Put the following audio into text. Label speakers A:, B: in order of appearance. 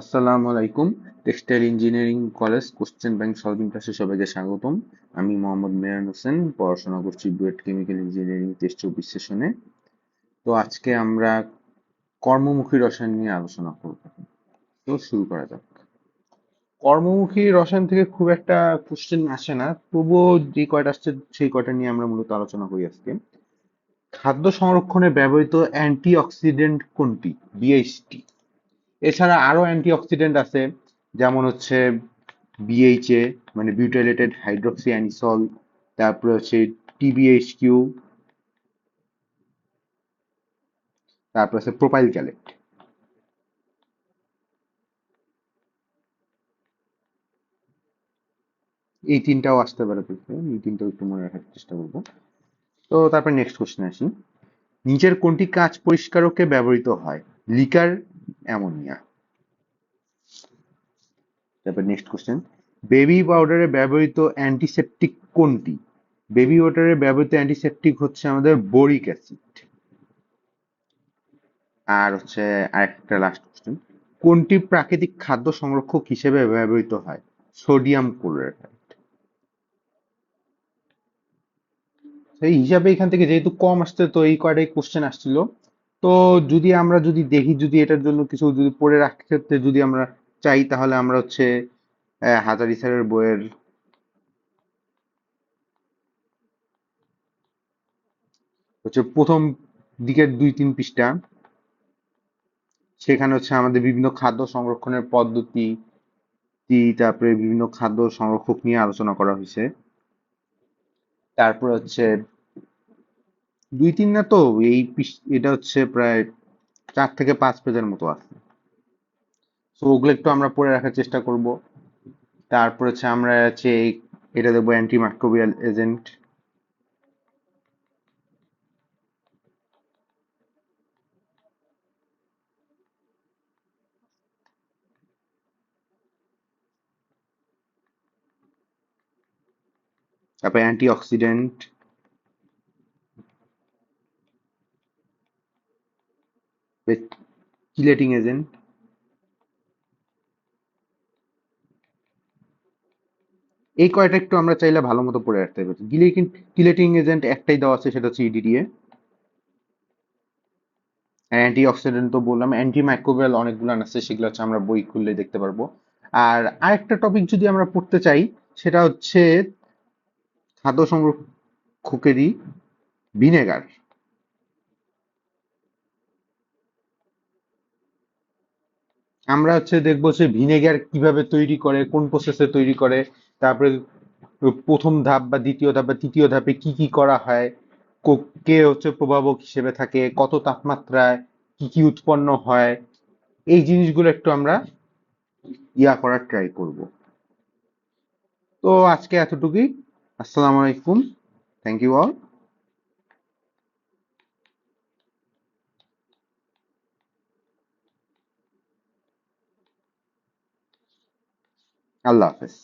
A: আসসালামু আলাইকুম, textile engineering college, question bank solving ক্লাসে সবাইকে স্বাগতম। আমি মোহাম্মদ মেরান হোসেন, পড়াশোনা করছি বুয়েট কেমিক্যাল ইঞ্জিনিয়ারিং টেস্ট চব্বিশ সেশনে। তো আজকে আমরা কর্মমুখী রসায়ন নিয়ে আলোচনা করব। তো শুরু করা যাক। কর্মমুখী রসায়ন থেকে খুব একটা কোশ্চেন আসে না, তবুও যে কয়টা আসছে সেই কয়টা নিয়ে আমরা মূলত আলোচনা করি আজকে। খাদ্য সংরক্ষণে ব্যবহৃত অ্যান্টি অক্সিডেন্ট কোনটি বিএইচটি এছাড়া আরও অ্যান্টিঅক্সিডেন্ট আছে, যেমন হচ্ছে বিএইচএ মানে বিউটাইলেটেড হাইড্রক্সি অ্যানিসল তারপরে হচ্ছে টিবিএইচকিউ তারপর আছে প্রোপাইল ক্যালেট এই তিনটাও আসতে পারে এই তিনটাও একটু মনে রাখার চেষ্টা করব। তো তারপর নেক্সট কোশ্চেন আসি। নিচের কোনটি কাঁচ পরিষ্কারকে ব্যবহৃত হয়? Liquor ammonia. তারপর নেক্সট কোশ্চেন বেবি পাউডারে ব্যবহৃত অ্যান্টিসেপটিক কোনটি? বেবি ওয়াটারে ব্যবহৃত অ্যান্টিসেপটিক হচ্ছে আমাদের বোরিক অ্যাসিড আর হচ্ছে আরেকটা লাস্ট কোশ্চেন কোনটি প্রাকৃতিক খাদ্য সংরক্ষক হিসেবে ব্যবহৃত হয়? সোডিয়াম ক্লোরাইড সেই হিসাবে এখান থেকে যেহেতু কম আসছে, তো এই কয়টাই কোশ্চেন আসছিল। তো যদি আমরা যদি দেখি, যদি এটার জন্য কিছু যদি পড়ে রাখতে যদি আমরা চাই, তাহলে আমরা হচ্ছে হাজারি স্যারের বইয়ের হচ্ছে প্রথম দিকের দুই, তিন পৃষ্ঠা। সেখানে হচ্ছে আমাদের বিভিন্ন খাদ্য সংরক্ষণের পদ্ধতি তারপরে বিভিন্ন খাদ্য সংরক্ষক নিয়ে আলোচনা করা হয়েছে। তারপর হচ্ছে দুই তিন না তো, এই এটা হচ্ছে প্রায় চার থেকে পাঁচ পেজের মতো আছে। সো ওগুলো একটু আমরা পড়ে রাখার চেষ্টা করব। তারপর হচ্ছে আমরা হচ্ছে এটা দেবো অ্যান্টিমাইক্রোবিয়াল এজেন্ট তারপর অ্যান্টিঅক্সিডেন্ট কিলেটিং এজেন্ট এই কয়টা একটু আমরা চাইলে ভালো মতো পড়ে রাখতে পারি। কিলেটিং এজেন্ট একটাই দেওয়া আছে, সেটা হচ্ছে ইডিডিএ অ্যান্টি অক্সিডেন্ট তো বললাম অ্যান্টি মাইক্রোবিয়াল অনেকগুলো আছে, সেগুলো হচ্ছে আমরা বই খুললে দেখতে পারব। আর আরেকটা টপিক যদি আমরা পড়তে চাই, সেটা হচ্ছে খাদ্য সংরক্ষকেরই ভিনেগার আমরা হচ্ছে দেখব যে ভিনেগার কীভাবে তৈরি করে, কোন প্রসেসে তৈরি করে, তারপরে প্রথম ধাপ বা দ্বিতীয় ধাপ বা তৃতীয় ধাপে কি কি করা হয়, কে হচ্ছে প্রভাবক হিসেবে থাকে, কত তাপমাত্রায় কি কি উৎপন্ন হয়, এই জিনিসগুলো একটু আমরা ইয়া করার ট্রাই করব। তো আজকে এতটুকুই। আসসালামু আলাইকুম। থ্যাংক ইউ অল আল্লাহ হাফেজ।